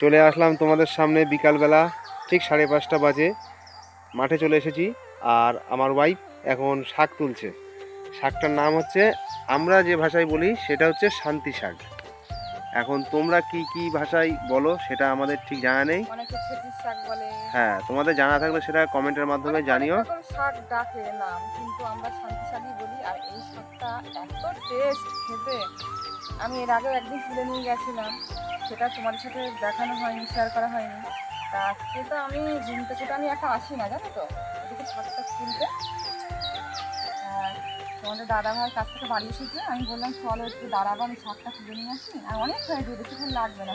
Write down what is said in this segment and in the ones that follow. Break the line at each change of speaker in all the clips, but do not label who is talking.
চলে আসলাম তোমাদের সামনে বিকালবেলা ঠিক সাড়ে পাঁচটা বাজে। মাঠে চলে এসেছি আর আমার ওয়াইফ এখন শাক তুলছে। শাকটার নাম হচ্ছে আমরা যে ভাষায় বলি সেটা হচ্ছে শান্তি শাক। এখন তোমরা কি কি ভাষায় বলো সেটা আমাদের ঠিক জানা নেই। হ্যাঁ তোমাদের জানা থাকলে সেটা কমেন্টের মাধ্যমে জানিও।
শাক ডাকে নাম কিন্তু আমরা শান্তি শাকই আর এই শাকটা এত টেস্ট খেতে। আমি এর আগেও একদিন তুলে নিয়ে গেছিলাম। সেটা তোমার সাথে দেখানো হয়নি শেয়ার করা হয়নি। তা আজকে তো আমি দিন থেকে তো আমি একা আসি না, জানো তো? এদিকে শাকটা তুলতে আর তোমাদের দাদা ভাইয়ের কাছ থেকে বাড়ি এসেছে আমি বললাম, চলো একটু দাঁড়াবো, আমি শাকটা তুলে নিয়ে আসি। আর অনেক হয়েছে বেশিক্ষণ লাগবে না।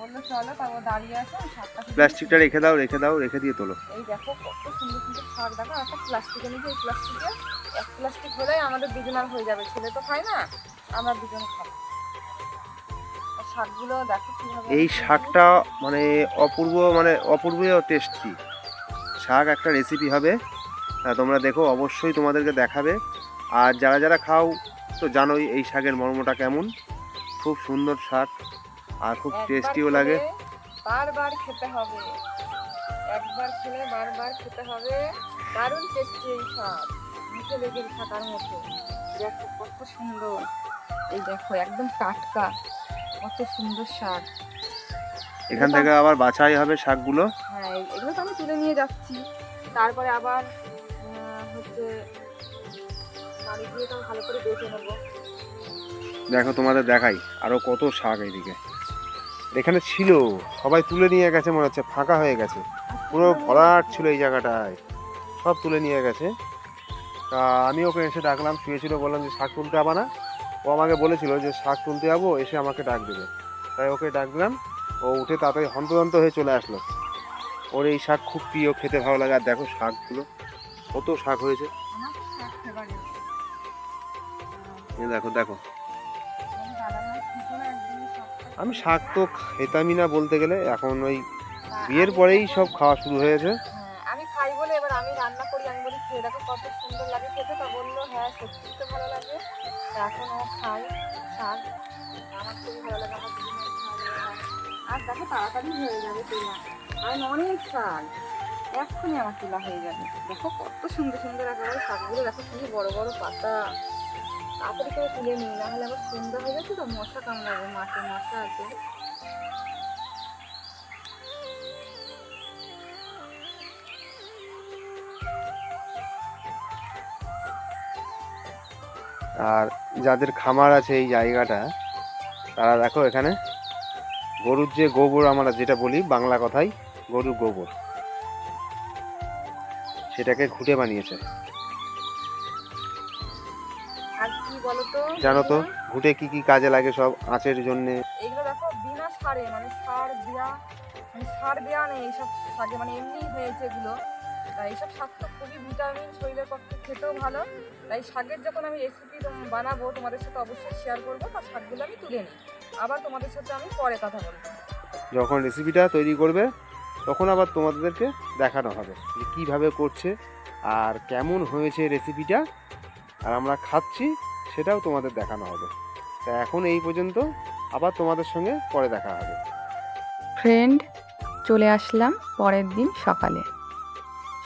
বলল চলো তারপর দাঁড়িয়ে আছে আমি শাকটা তুলে
প্লাস্টিকটা রেখে দাও রেখে দাও রেখে দিয়ে তোলো।
এই দেখো কত সুন্দর সুন্দর শাক দেখো একটা প্লাস্টিকে নিয়ে এই প্লাস্টিকে এক প্লাস্টিক হলেই আমাদের দুজনের হয়ে যাবে। ছেলে তো খায় না আমরা দুজন খাই। শাকগুলো দেখো কীভাবে
এই শাকটা মানে অপূর্ব মানে অপূর্বীয় টেস্টি শাক একটা রেসিপি হবে। তোমরা দেখো অবশ্যই তোমাদেরকে দেখাবে। আর যারা যারা খাও তো জানোই এই শাকের মর্মটা কেমন। খুব সুন্দর শাক। আর খুব টেস্টিও লাগে।
বারবার খেতে হবে। একবার খেলে বারবার খেতে হবে। দারুণ টেস্টি এই শাক মুখে লেগে থাকার মতো। দেখো কত সুন্দর। এই দেখো একদম টাটকা। কত সুন্দর শাক।
এখান থেকে আবার বাছাই হবে শাকগুলো।
হ্যাঁ এগুলো তো আমি তুলে নিয়ে যাচ্ছি। তারপরে আবার হচ্ছে বাড়ি গিয়ে তো ভালো করে বেছে নেব।
দেখো তোমাদের দেখাই আরও কত শাক এইদিকে। এখানে ছিল সবাই তুলে নিয়ে গেছে মনে হচ্ছে ফাঁকা হয়ে গেছে। পুরো ভরাট ছিল এই জায়গাটায়। সব তুলে নিয়ে গেছে। তা আমি ওকে এসে ডাকলাম শুয়েছিল বললাম যে শাক তুলতে যাবা না? ও আমাকে বলেছিল যে শাক তুলতে যাব এসে আমাকে ডাক দেবে। তাই ওকে ডাকলাম। ও উঠে তাড়াতাড়ি হন্তদন্ত হয়ে চলে আসলো। ওর এই শাক খুব প্রিয় খেতে ভালো লাগে। আর দেখো শাকগুলো কত শাক হয়েছে। দেখো দেখো। আমি শাক তো খেতামই না বলতে গেলে। এখন ওই বিয়ের পরেই সব খাওয়া শুরু হয়েছে।
হ্যাঁ আমি খাই বলে এবার আমি রান্না করি। আমি বলি, খেয়ে দেখো কত সুন্দর লাগে খেতে। তা বলল হ্যাঁ সত্যি তো ভালো লাগে। এখন ও খাই শাক। আমার খুবই ভালো লাগে, আমার হয়। আর দেখো, তাড়াতাড়ি হয়ে যাবে তোলা। আর অনেক শাক। এক্ষুনি আমার তোলা হয়ে যাবে। দেখো কত সুন্দর সুন্দর একেবারে শাকগুলো। দেখো কি বড় বড় পাতা। তাড়াতাড়ি করে তুলে নিই না হলে আবার সন্ধ্যা হয়ে যাচ্ছে তো, মশা কামড়াবে মাঠে মশা আছে।
আর যাদের খামার আছে এই জায়গাটা, তারা দেখো এখানে, গরুর যে গোবর আমরা যেটা বলি, বাংলা কথায় গরুর গোবর। সেটাকে ঘুটে বানিয়েছে। জানো তো ঘুটে কি কি কাজে লাগে সব আঁচের জন্যে?
এগুলো দেখো বিনা সারে মানে সার দেওয়া মানে সার দেওয়া নেই এইসব শাকে মানে এমনি হয়েছে এগুলো। তাই এইসব শাক তো খুবই ভিটামিন শরীরের পক্ষে খেতেও ভালো। তাই শাকের যখন আমি রেসিপি বানাবো তোমাদের সাথে অবশ্যই শেয়ার করব তার শাকগুলো আমি তুলে নিই। আবার তোমাদের সাথে আমি পরে কথা বলব।
যখন রেসিপিটা তৈরি করবে তখন আবার তোমাদেরকে দেখানো হবে যে কীভাবে করছে আর কেমন হয়েছে রেসিপিটা আর আমরা খাচ্ছি সেটাও তোমাদের দেখানো হবে। তা এখন এই পর্যন্ত আবার তোমাদের সঙ্গে পরে দেখা হবে।
ফ্রেন্ড চলে আসলাম পরের দিন সকালে।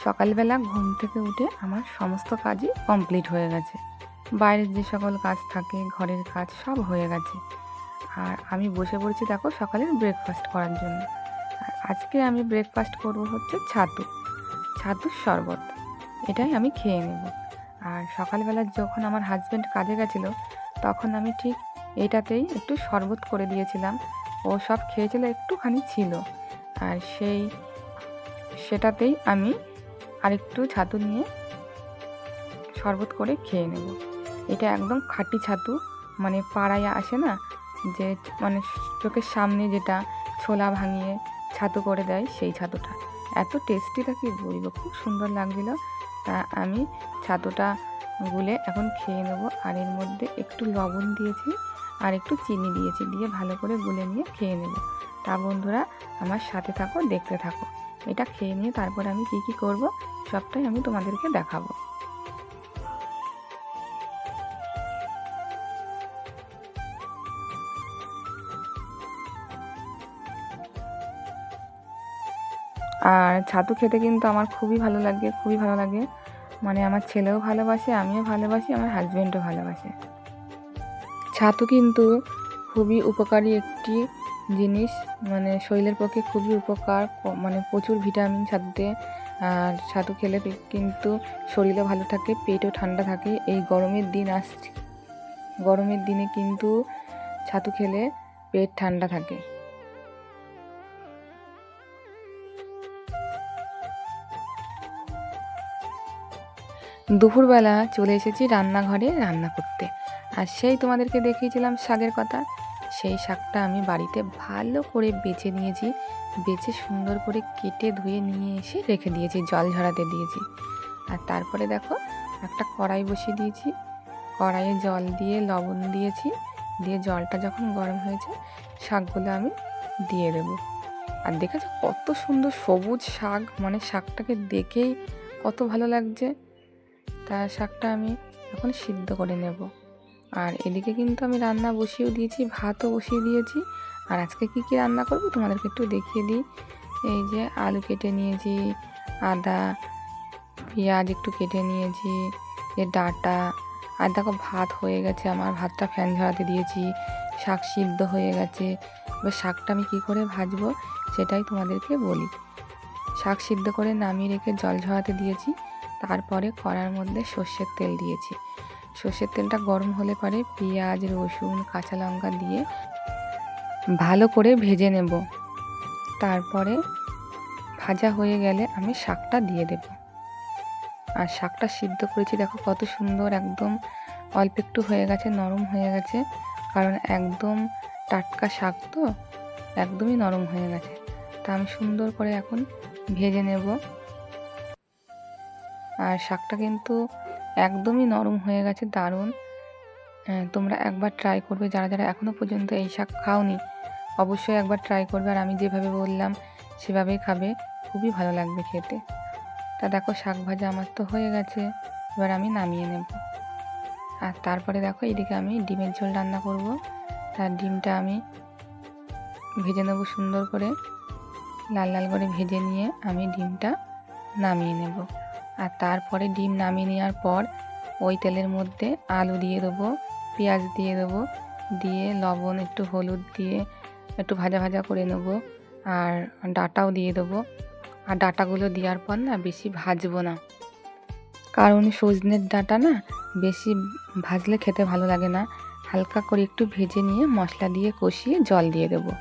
সকালবেলা ঘুম থেকে উঠে আমার সমস্ত কাজই কমপ্লিট হয়ে গেছে। বাইরের যে সকল কাজ থাকে, ঘরের কাজ সব হয়ে গেছে। আর আমি বসে পড়েছি দেখো সকালের ব্রেকফাস্ট করার জন্য। আর আজকে আমি ব্রেকফাস্ট করব হচ্ছে ছাতু। ছাতুর শরবত। এটাই আমি খেয়ে নেব। আর সকালবেলা যখন আমার হাজব্যান্ড কাজে গেছিল, তখন আমি ঠিক এটাতেই একটু শরবত করে দিয়েছিলাম। ও সব খেয়েছিল, একটুখানি ছিল। আর সেই, সেটাতেই আমি আরেকটু ছাতু নিয়ে শরবত করে খেয়ে নেব। এটা একদম খাঁটি ছাতু মানে পাড়ায় আসে না, যে মানে চোখের সামনে যেটা ছোলা ভাঙিয়ে ছাতু করে দেয় সেই ছাতুটা। এত টেস্টিটা কি বলব, খুব সুন্দর লাগছিল। তা আমি ছাতুটা গুলে এখন খেয়ে নেব। আর এর মধ্যে একটু লবণ দিয়েছি আর একটু চিনি দিয়েছি, দিয়ে ভালো করে গুলে নিয়ে খেয়ে নেব। তা বন্ধুরা, আমার সাথে থাকো, দেখতে থাকো। এটা খেয়ে নিয়ে তারপর আমি কি কি করব, সবটাই আমি তোমাদেরকে দেখাবো। আর ছাতু খেতে কিন্তু আমার খুবই ভালো লাগে, খুবই ভালো লাগে। মানে আমার ছেলেও ভালোবাসে, আমিও ভালোবাসি, আমার হাজব্যান্ডও ভালোবাসে। ছাতু কিন্তু খুবই উপকারী একটি জিনিস মানে শরীরের পক্ষে খুবই উপকার মানে প্রচুর ভিটামিন ছাতুতে। আর ছাতু খেলে কিন্তু শরীরও ভালো থাকে, পেটও ঠান্ডা থাকে। এই গরমের দিন আসছে গরমের দিনে কিন্তু ছাতু খেলে পেট ঠান্ডা থাকে। দুপুরবেলা চলে এসেছি রান্নাঘরে রান্না করতে। আর সেই তোমাদেরকে দেখিয়েছিলাম শাকের কথা। সেই শাকটা আমি বাড়িতে ভালো করে বেছে নিয়েছি। বেছে সুন্দর করে কেটে ধুয়ে নিয়ে এসে রেখে দিয়েছি, জল ঝরাতে দিয়েছি। আর তারপরে দেখো, একটা কড়াই বসিয়ে দিয়েছি। কড়াইয়ে জল দিয়ে, লবণ দিয়েছি। দিয়ে জলটা যখন গরম হয়েছে, শাকগুলো আমি দিয়ে দেবো। আর দেখেছ কত সুন্দর সবুজ শাক মানে শাকটাকে দেখেই কত ভালো লাগছে। তা শাকটা আমি এখন সিদ্ধ করে নেব। আর এদিকে কিন্তু আমি রান্না বসিয়েও দিয়েছি, ভাতও বসিয়ে দিয়েছি। আর আজকে কি কি রান্না করব তোমাদেরকে একটু দেখিয়ে দিই। এই যে আলু কেটে নিয়েছি, আদা, পেঁয়াজ একটু কেটে নিয়েছি যে ডাঁটা। আর দেখো ভাত হয়ে গেছে, আমার ভাতটা ফ্যান ঝরাতে দিয়েছি, শাক সিদ্ধ হয়ে গেছে। এবার শাকটা আমি কী করে ভাজবো সেটাই তোমাদেরকে বলি। শাক সিদ্ধ করে নামিয়ে রেখে জল ঝরাতে দিয়েছি। তারপরে কড়ার মধ্যে সর্ষের তেল দিয়েছি। সর্ষের তেলটা গরম হলে পরে পেঁয়াজ, রসুন, কাঁচা লঙ্কা দিয়ে ভালো করে ভেজে নেব। তারপরে ভাজা হয়ে গেলে আমি শাকটা দিয়ে দেব। আর শাকটা সিদ্ধ করেছি, দেখো কত সুন্দর একদম অল্প একটু হয়ে গেছে, নরম হয়ে গেছে। কারণ একদম টাটকা শাক তো, একদমই নরম হয়ে গেছে। তা আমি সুন্দর করে এখন ভেজে নেব। আর শাকটা কিন্তু একদমই নরম হয়ে গেছে, দারুণ। তোমরা একবার ট্রাই করবে, যারা যারা এখনও পর্যন্ত এই শাক খাওনি, অবশ্যই একবার ট্রাই করবে। আর আমি যেভাবে বললাম, সেভাবেই খাবে, খুবই ভালো লাগবে খেতে। তা দেখো, শাক ভাজা আমার তো হয়ে গেছে, এবার আমি নামিয়ে নেব। আর তারপরে দেখো, এদিকে আমি ডিমের ঝোল রান্না করব। তার ডিমটা আমি ভেজে নেব সুন্দর করে, লাল লাল করে ভেজে নিয়ে আমি ডিমটা নামিয়ে নেব। আর তারপরে ডিম নামিয়ে নেওয়ার পর ওই তেলের মধ্যে আলু দিয়ে দেবো, পেঁয়াজ দিয়ে দেবো, দিয়ে লবণ, একটু হলুদ দিয়ে একটু ভাজা ভাজা করে নেব আর ডাটাও দিয়ে দেবো। আর ডাটাগুলো দেওয়ার পর না বেশি ভাজবো না। কারণ সজনের ডাটা না বেশি ভাজলে খেতে ভালো লাগে না। হালকা করে একটু ভেজে নিয়ে মশলা দিয়ে কষিয়ে জল দিয়ে দেবো।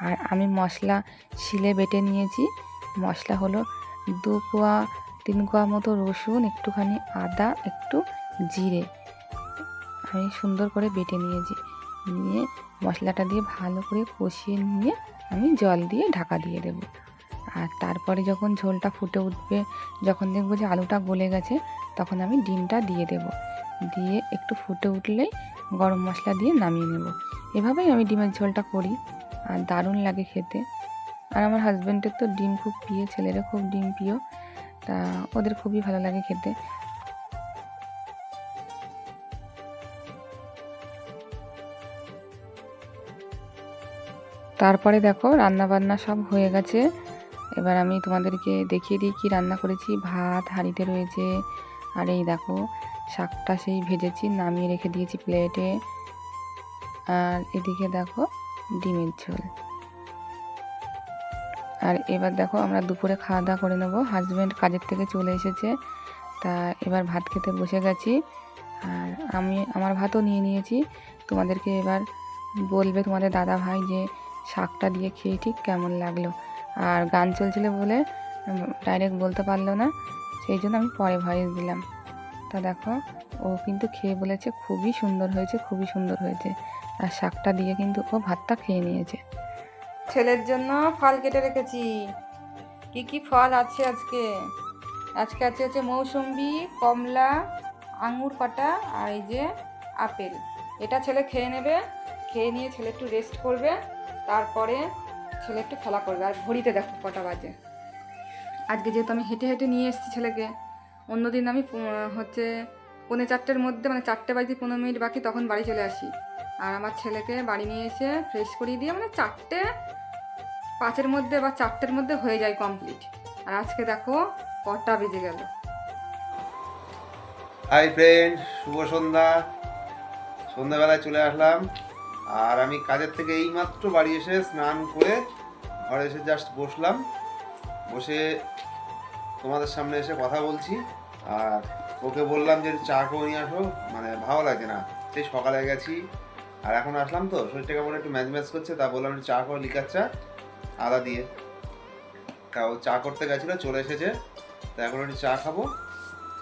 আর আমি মশলা শিলে বেটে নিয়েছি। মশলা হলো দু কোয়া তিন কোয়া মতো রসুন, একটুখানি আদা, একটু জিরে। আমি সুন্দর করে বেটে নিয়েছি। নিয়ে মশলাটা দিয়ে ভালো করে কষিয়ে নিয়ে আমি জল দিয়ে ঢাকা দিয়ে দেবো। আর তারপরে যখন ঝোলটা ফুটে উঠবে, যখন দেখব যে আলুটা গলে গেছে, তখন আমি ডিমটা দিয়ে দেব। দিয়ে একটু ফুটে উঠলেই গরম মশলা দিয়ে নামিয়ে নেব। এভাবেই আমি ডিমের ঝোলটা করি। আর দারুণ লাগে খেতে। আর আমার হাজব্যান্ডের তো ডিম খুব প্রিয়, ছেলেরও খুব ডিম প্রিয়। তা ওদের খুবই ভালো লাগে খেতে। তারপরে দেখো রান্না বান্না সব হয়ে গেছে। এবার আমি তোমাদেরকে দেখিয়ে দিই কি রান্না করেছি। ভাত, হাঁড়িতে রয়েছে। আর এই দেখো শাকটা সেই ভেজেছি, নামিয়ে রেখে দিয়েছি প্লেটে আর এদিকে দেখো ডিমের ঝোল। আর এবার দেখো আমরা দুপুরে খাওয়া দাওয়া করে নেব। হাজব্যান্ড কাজের থেকে চলে এসেছে। তা এবার ভাত খেতে বসে গেছি। আর আমি, আমার ভাতও নিয়ে নিয়েছি। তোমাদেরকে এবার বলবে তোমাদের দাদা ভাই যে শাকটা দিয়ে খেয়ে ঠিক কেমন লাগল। আর গান চলছিল বলে ডাইরেক্ট বলতে পারল না। সেই জন্য আমি পরে ভয়েস দিলাম। তা দেখো, ও কিন্তু খেয়ে বলেছে, খুবই সুন্দর হয়েছে, খুবই সুন্দর হয়েছে। আর শাকটা দিয়ে কিন্তু ও ভাতটা খেয়ে নিয়েছে।
ছেলের জন্য ফল কেটে রেখেছি। কি কি ফল আছে আজকে? আজকে আছে হচ্ছে মৌসুম্বি, কমলা, আঙুর কাটা আর এই যে আপেল। এটা ছেলে খেয়ে নেবে, খেয়ে নিয়ে ছেলে একটু রেস্ট করবে, তারপরে ছেলে একটু খেলা করবে। আর ঘড়িতে দেখো কটা বাজে। আজকে যেহেতু আমি হেঁটে হেঁটে নিয়ে এসেছি ছেলেকে, অন্যদিন আমি হচ্ছে পৌনে চারটের মধ্যে মানে চারটে বাজে পনেরো মিনিট বাকি, তখন বাড়ি চলে আসি। আর আমার ছেলেকে বাড়ি নিয়ে এসে ফ্রেশ করিয়ে দিয়ে মানে চারটে পাঁচের মধ্যে বা চারটের মধ্যে হয়ে যায় কমপ্লিট আর আজকে দেখো, কটা বেজে গেল।
হাই ফ্রেন্ড শুভ সন্ধ্যা। সন্ধ্যাবেলায় চলে আসলাম। আর আমি কাজের থেকে এইমাত্র বাড়ি এসে স্নান করে ঘরে এসে জাস্ট বসলাম। বসে তোমাদের সামনে এসে কথা বলছি। আর ওকে বললাম যে চা করে নিয়ে আসো। মানে ভালো লাগে না। সেই সকালে গেছি। আর এখন আসলাম তো, শরীরটা কেমন একটু ম্যাচ ম্যাচ করছে, তা বললাম চা করে লিকার চা। আদা দিয়ে। তা ও চা করতে গেছিল, চলে এসেছে। তা এখন একটু চা খাব,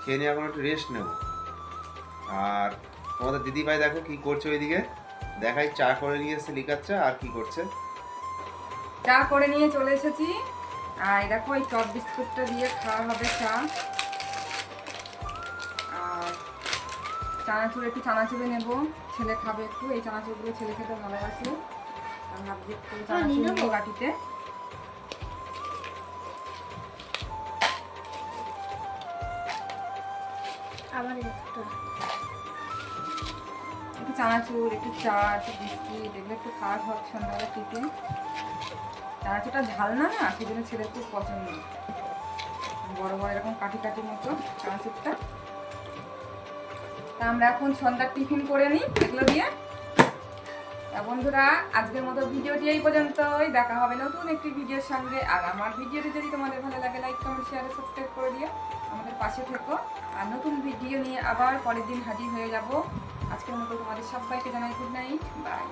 খেয়ে নিয়ে এখন একটু রেস্ট নেব। আর তোমাদের দিদিভাই দেখো কি করছে ওইদিকে। দেখাই চা করে নিয়ে লিকার চা, আর কি করছে।
চা করে নিয়ে চলে এসেছি। আর দেখো, এই চপ বিস্কুটটা দিয়ে খাওয়া হবে চা। আর চানাচুর, একটু চানাচুরে নেব। ছেলে খাবে একটু, এই চানাচুরগুলো ছেলে খেতে ভালোবাসে। ভাবছি একটু চানাচুর বাটিতে একটু। চানাচুর একটু চা একটু বিস্কিট এগুলো একটু খাওয়া হোক সন্ধ্যাবেলা টিফিন চানাচুরটা ঝাল না না সেই জন্য ছেলের খুব পছন্দ। বড় বড় এরকম কাঠি কাঠি মতো চানাচুরটা। তা আমরা এখন সন্ধ্যার টিফিন করে নিই এগুলো দিয়ে। তা বন্ধুরা, আজকের মতো ভিডিওটি এই পর্যন্তই। দেখা হবে নতুন একটি ভিডিওর সঙ্গে। আর আমার ভিডিওটি যদি তোমাদের ভালো লাগে লাইক কমেন্ট শেয়ার সাবস্ক্রাইব করে দিও। আমাদের পাশে থেকো। আর নতুন ভিডিও নিয়ে আবার পরের দিন হাজির হয়ে যাব। আজকের মতো তোমাদের সবাইকে জানাই গুড নাইট বাই